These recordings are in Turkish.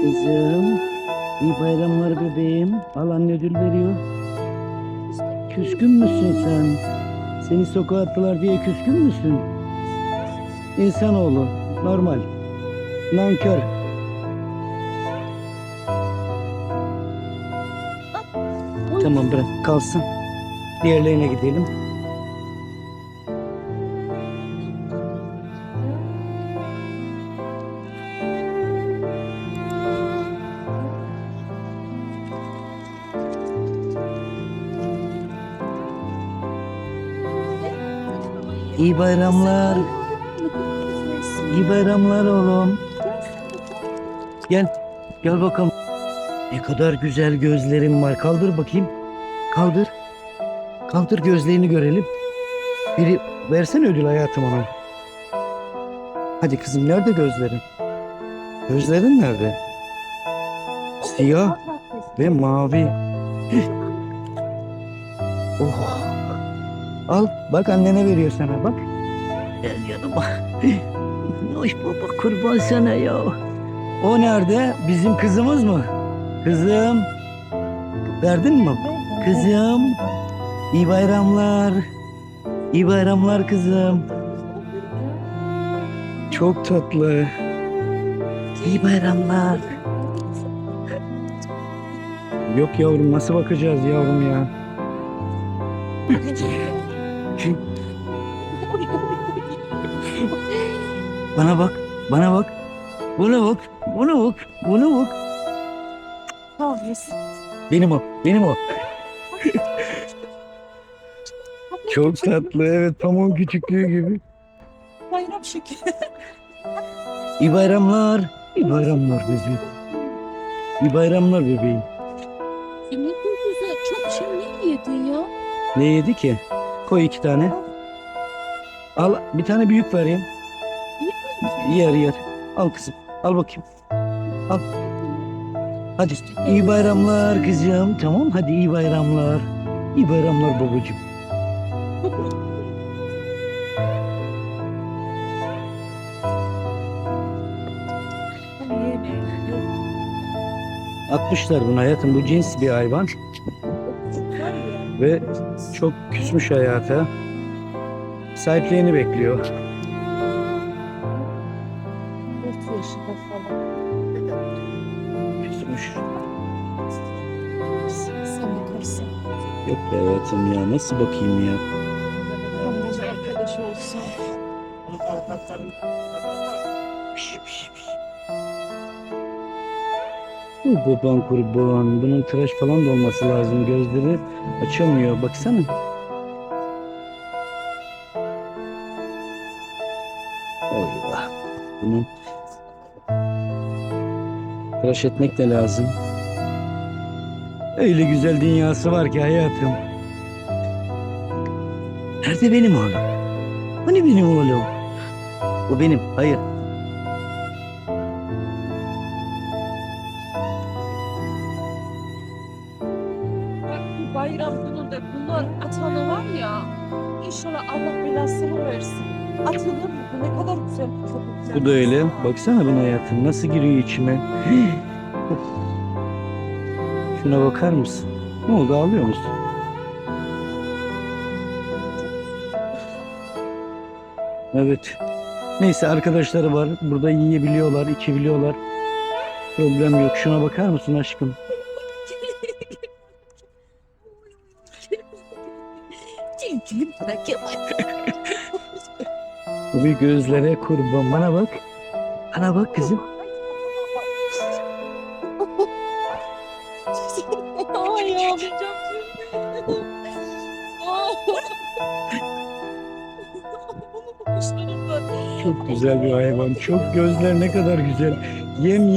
Kızım, iyi bayramlar bebeğim. Al anne ödül veriyor. Küskün müsün sen? Seni sokağa attılar diye küskün müsün? İnsanoğlu, normal. Nankör. Tamam bırak kalsın. Diğerlerine gidelim. Bayramlar. İyi bayramlar oğlum. Gel. Gel bakalım. Ne kadar güzel gözlerin var. Kaldır bakayım. Kaldır. Kaldır gözlerini görelim. Biri versene ödül hayatım ona. Hadi kızım nerede gözlerin? Gözlerin nerede? Siyah ve mavi. Oh. Al bak annene veriyor sana bak. Gel yanıma. Hoş baba kurban sana ya. O nerede? Bizim kızımız mı? Kızım. Verdin mi? Kızım. İyi bayramlar. İyi bayramlar kızım. Çok tatlı. İyi bayramlar. Yok yavrum nasıl bakacağız yavrum ya? Bana bak, bana bak. Buna bak, buna bak, buna bak. Benim o, benim o. Çok tatlı, evet pamuğun küçüklüğü gibi. Bayram şeker. İyi bayramlar, iyi bayramlar bebeğim. İyi bayramlar bebeğim. Ne güzel. Çok şey ne yedin ya? Ne yedi ki? Koy iki tane. Al bir tane büyük vereyim. Yer yer. Al kızım. Al bakayım. Al. Hadi iyi bayramlar kızım. Tamam hadi iyi bayramlar. İyi bayramlar babacığım. Atmışlar bunu hayatım. Bu cins bir hayvan. Ve çok küsmüş hayata. Sahiplerini bekliyor. Dört yaşında falan. Küsmüş. Sen bakarsın. Yok be hayatım ya. Nasıl bakayım ya? Ondan arkadaş olsun. Bu baban kurban. Bunun tıraş falan da olması lazım. Gözleri açamıyor. Baksana. Eyvah. Bunu tıraş etmek de lazım. Öyle güzel dünyası var ki hayatım. Nerede benim oğlum? Hani benim oğlum? O benim. Hayır. Bak bu bayram gününde bunlar atanı var ya. İnşallah Allah belasını versin. Atılır mı? Ne kadar güzel. Çok güzel. Bu da öyle. Baksana buna hayatım. Nasıl giriyor içime. Şuna bakar mısın? Ne oldu ağlıyor musun? Evet. Neyse arkadaşları var. Burada yiyebiliyorlar, içebiliyorlar. Problem yok. Şuna bakar mısın aşkım? Bu bir gözlere kurban. Bana bak. Bana bak kızım. Çok güzel bir hayvan. Çok gözler ne kadar güzel. Yem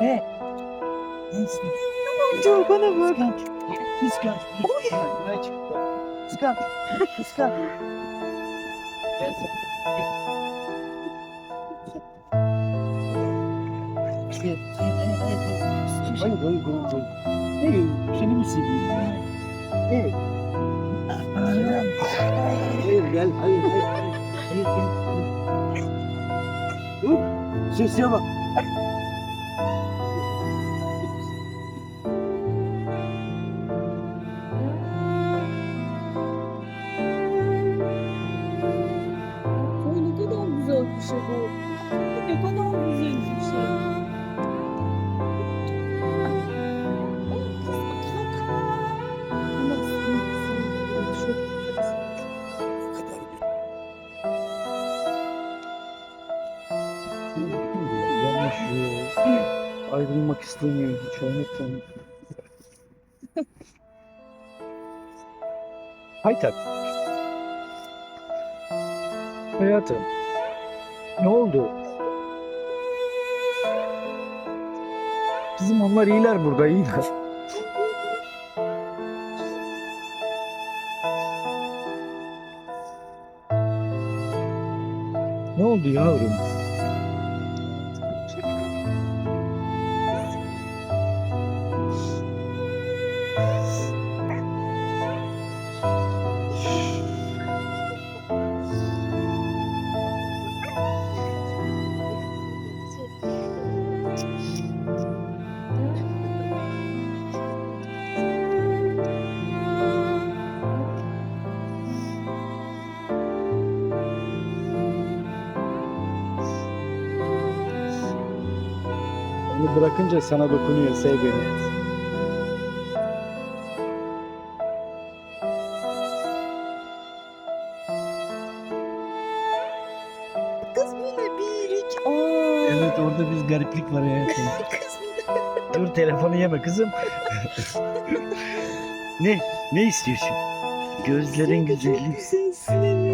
Evet. Neyse. Dur bana bak. Kıskan. Kıskan. Kıskan. Kıskan. Kıskan. Kıskan. Hayır, seni mi seveyim? Evet. Hayır, gel. Hayır, hayır. Hayır, gel. Dur. Sesine bak. Ayrılmak istemiyor hiç olmaktan. Haytak. Hayatım. Ne oldu? Bizim onlar iyiler burada iyiler. Ne oldu yavrum? Bırakınca sana dokunuyor sev beni. Kız bu ne bir iki. Aa. Evet orada bir gariplik var hayatım. Kız Dur telefonu yeme kızım. ne? Ne istiyorsun? Gözlerin güzelsin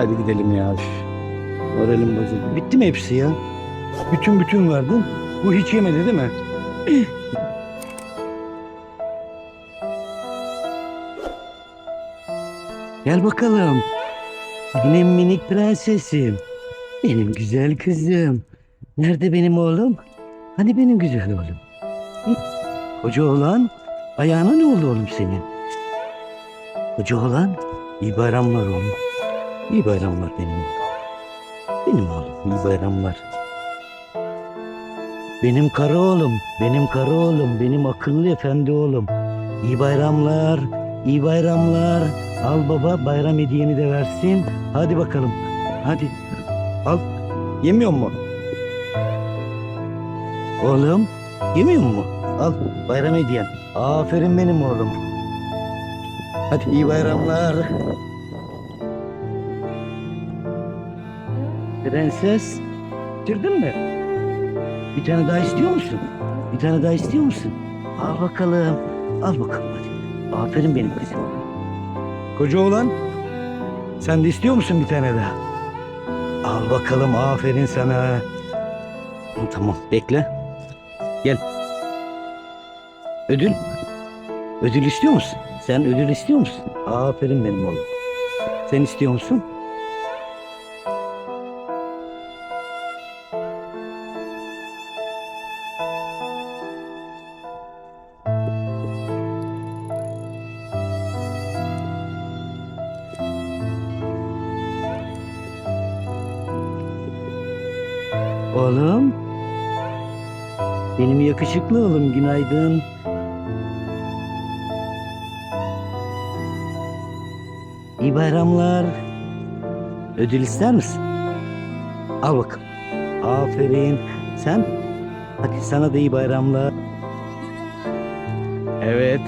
Hadi gidelim ya. Moralim bozuldu. Bitti mi hepsi ya? Bütün bütün verdin. Bu hiç yemedi değil mi? Gel bakalım. Benim minik prensesim. Benim güzel kızım. Nerede benim oğlum? Hani benim güzel oğlum? Hı? Koca oğlan, ayağına ne oldu oğlum senin? Koca oğlan, iyi bayramlar oğlum. İyi bayramlar benim oğlum. Benim oğlum, iyi bayramlar. Benim kara oğlum, benim kara oğlum, benim akıllı efendi oğlum. İyi bayramlar, iyi bayramlar. Al baba bayram hediyeni de versin. Hadi bakalım, hadi. Al, yemiyor mu? Oğlum, yemiyor mu? Al, bayram hediyen. Aferin benim oğlum. Hadi iyi bayramlar. Prenses, bitirdin mi? Bir tane daha istiyor musun? Bir tane daha istiyor musun? Al bakalım. Al bakalım hadi. Aferin benim kızım. Koca oğlan, sen de istiyor musun bir tane daha? Al bakalım aferin sana. Tamam bekle. Gel. Ödül. Ödül istiyor musun? Sen ödül istiyor musun? Aferin benim oğlum. Sen istiyor musun? Oğlum. Benim yakışıklı oğlum günaydın. İyi bayramlar. Ödül ister misin? Al bakalım. Aferin. Sen? Hadi sana da iyi bayramlar. Evet.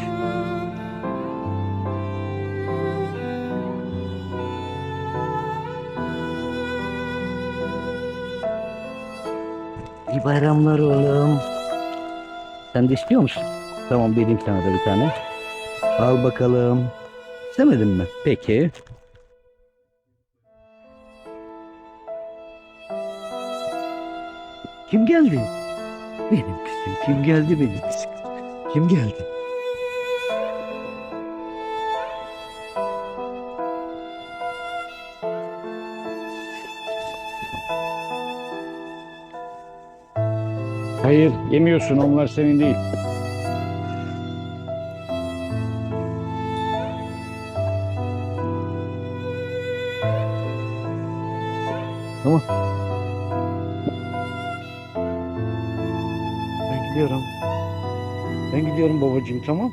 Bayramlar oğlum. Sen de istiyor musun? Tamam vereyim sana da bir tane. Al bakalım. İstemedin mi? Peki. Kim geldi? Benim kızım. Kim geldi benim kızım? Kim geldi? Hayır yemiyorsun onlar senin değil. Ben gidiyorum. Ben gidiyorum babacığım tamam.